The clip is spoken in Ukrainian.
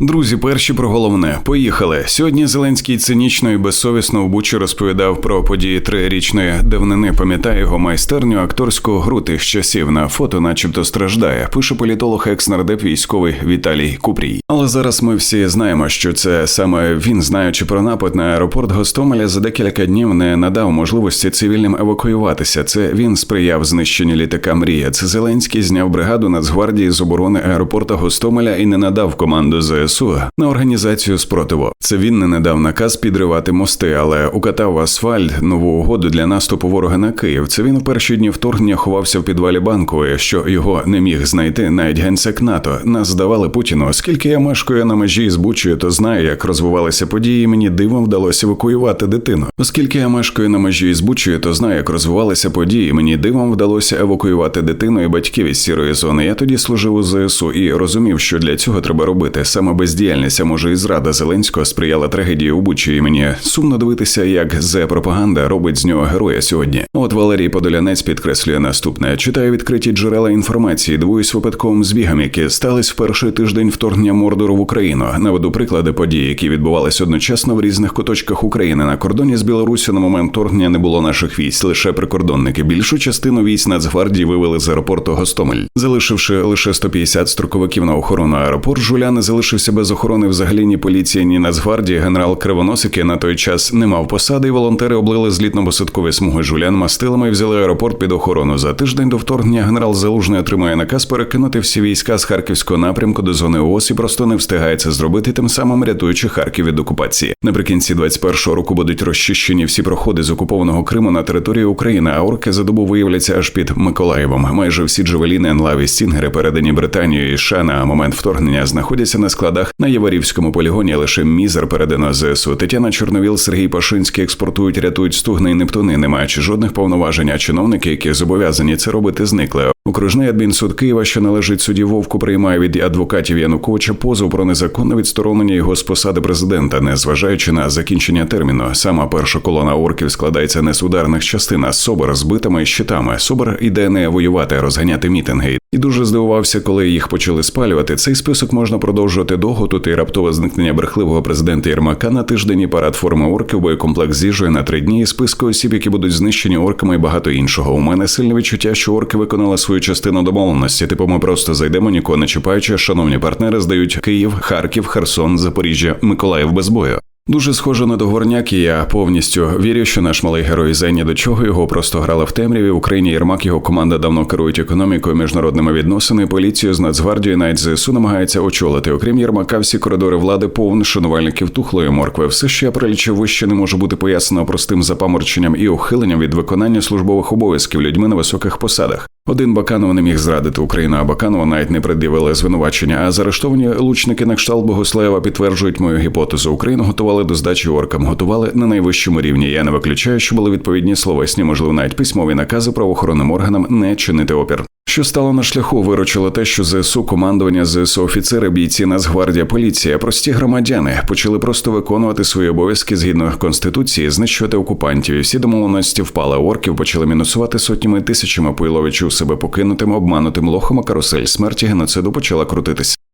Друзі, перші про головне. Поїхали. Сьогодні Зеленський цинічно і безсовісно в Бучі розповідав про події трирічної давнини. Пам'ятає його майстерню акторського гру тих часів на фото, начебто страждає. Пише політолог екс-нардеп військовий Віталій Купрій. Але зараз ми всі знаємо, що це саме він, знаючи про напад на аеропорт Гостомеля, за декілька днів не надав можливості цивільним евакуюватися. Це він сприяв знищенню літака Мрія. Це Зеленський зняв бригаду Нацгвардії з оборони аеропорта Гостомеля і не надав команду ЗСУ на організацію спротиву. Це він не надав наказ підривати мости, але укатав асфальт нову угоду для наступу ворога на Київ. Це він у перші дні вторгнення ховався в підвалі банкової, що його не міг знайти навіть генсек НАТО. Нас здавали Путіну. Оскільки я мешкаю на межі з Бучею, то знаю, як розвивалися події. Мені дивом вдалося евакуювати дитину. Оскільки я мешкаю на межі з Бучею, то знаю, як розвивалися події. Мені дивом вдалося евакуювати дитину і батьків із сірої зони. Я тоді служив у ЗСУ і розумів, що для цього треба робити. Саме бездіяльність, може і зрада Зеленського сприяла трагедії у Бучі. І мені сумно дивитися, як зе пропаганда робить з нього героя сьогодні. От Валерій Подолянець підкреслює наступне: читаю відкриті джерела інформації, дивуюсь випадковим збігам, які стались в перший тиждень вторгнення Мордору в Україну. Наведу приклади подій, які відбувалися одночасно в різних куточках України. На кордоні з Білорусі на момент вторгнення не було наших військ, лише прикордонники. Більшу частину військ Нацгвардії вивели з аеропорту Гостомель, залишивши лише 150 строковиків на охорону аеропорт. Жуля не залишився без охорони взагалі ні поліції, ні Нацгвардії. Генерал Кривоносик на той час не мав посади, і волонтери облили злітно-посадкові смуги жулян мастилами і взяли аеропорт під охорону. За тиждень до вторгнення генерал Залужний отримує наказ перекинути всі війська з харківського напрямку до зони ООС і просто не встигає це зробити, тим самим рятуючи Харків від окупації. Наприкінці 21-го року будуть розчищені всі проходи з окупованого Криму на території України. А орки за добу виявляться аж під Миколаєвом. Майже всі джевеліни, енлаві, стінгери передані Британією і США на момент вторгнення знаходяться на складах на Єварівському полігоні. Лише мізер передано ЗСУ. Тетяна Чорновіл, Сергій Пашинський експортують, рятують стугни і нептуни, не маючи жодних повноважень. А чиновники, які зобов'язані це робити, зникли. Окружний адмінсуд Києва, що належить суді Вовку, приймає від адвокатів Януковича позов про незаконне відсторонення його з посади президента, незважаючи на закінчення терміну. Сама перша колона орків складається не з ударних частин, а собор з битами і щитами. Собор іде не воювати, а розганяти мітинги. І дуже здивувався, коли їх почали спалювати. Цей список можна продовжувати довго. Тут і раптове зникнення брехливого президента Єрмака на тиждень і парад форми орків, боєкомплекс зіжує на три дні і списку осіб, які будуть знищені орками і багато іншого. У мене сильне відчуття, що орки виконали свою частину домовленості. Типу, ми просто зайдемо, нікого не чіпаючи. Шановні партнери здають Київ, Харків, Херсон, Запоріжжя, Миколаїв без бою. Дуже схоже на договорняк, і я повністю вірю, що наш малий герой Зені до чого його просто грали в темряві. Україні Єрмак його команда давно керують економікою, міжнародними відносинами, поліцією з Нацгвардією, навіть ЗСУ намагається очолити. Окрім Єрмака, всі коридори влади повні шанувальників тухлої моркви. Все, що я прилічив вище, не може бути пояснено простим запаморченням і ухиленням від виконання службових обов'язків людьми на високих посадах. Один Баканова не міг зрадити Україну, а Баканова навіть не пред'явили звинувачення. А заарештовані лучники на кшталт Богослаєва підтверджують мою гіпотезу. Україну готували до здачі оркам, готували на найвищому рівні. Я не виключаю, що були відповідні словесні, можливо, навіть письмові накази правоохоронним органам не чинити опір. Що стало на шляху, виручило те, що ЗСУ, командування ЗСУ, офіцери, бійці, Нацгвардія, поліція, прості громадяни почали просто виконувати свої обов'язки згідно конституції, знищувати окупантів. І всі домовленості впали. Орків почали мінусувати сотнями тисячами пойловичів себе покинутим, обманутим лохом, а карусель смерті геноциду почала крутитись.